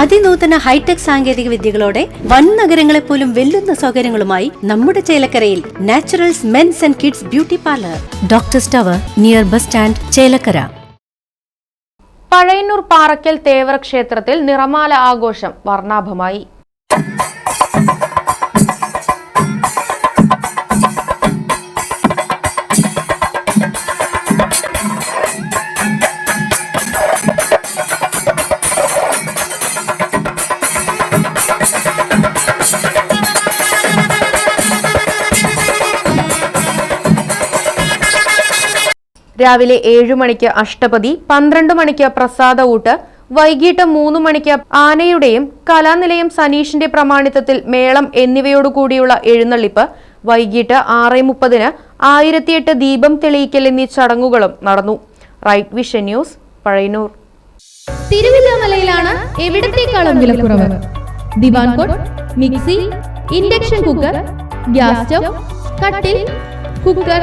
അതിനൂതന hi tech സാങ്കേതിക വിദ്യകളോടെ വൻ നഗരങ്ങളെ പോലും വെല്ലുന്ന സൗകര്യങ്ങളുമായി നമ്മുടെ ചേലക്കരയിൽ Naturals men's and kids beauty parlour. Doctor tower near bus stand Chelakkara. Pazhayannur Paraykkal Thevar ക്ഷേത്രത്തിൽ നിറമാല ആഘോഷം വർണാഭമായി. രാവിലെ ഏഴു മണിക്ക് അഷ്ടപതി പന്ത്രണ്ട് മണിക്ക് പ്രസാദ ഊട്ട് വൈകിട്ട് മൂന്ന് മണിക്ക് ആനയുടെയും കലാനിലയം സനീഷിന്റെ പ്രമാണിത്വത്തിൽ മേളം എന്നിവയോടുകൂടിയുള്ള എഴുന്നള്ളിപ്പ് വൈകിട്ട് ആറ് മുപ്പതിന് ആയിരത്തിയെട്ട് ദീപം തെളിയിക്കൽ എന്നീ ചടങ്ങുകളും നടന്നു. Right vision news Pazhayannur. തിരുവല്ലാമലയിലാണ് എവിടത്തേക്കാളും വിലക്കുറവ്? Divan cot mixie induction cooker gas stove കട്ടിൽ കുക്കർ.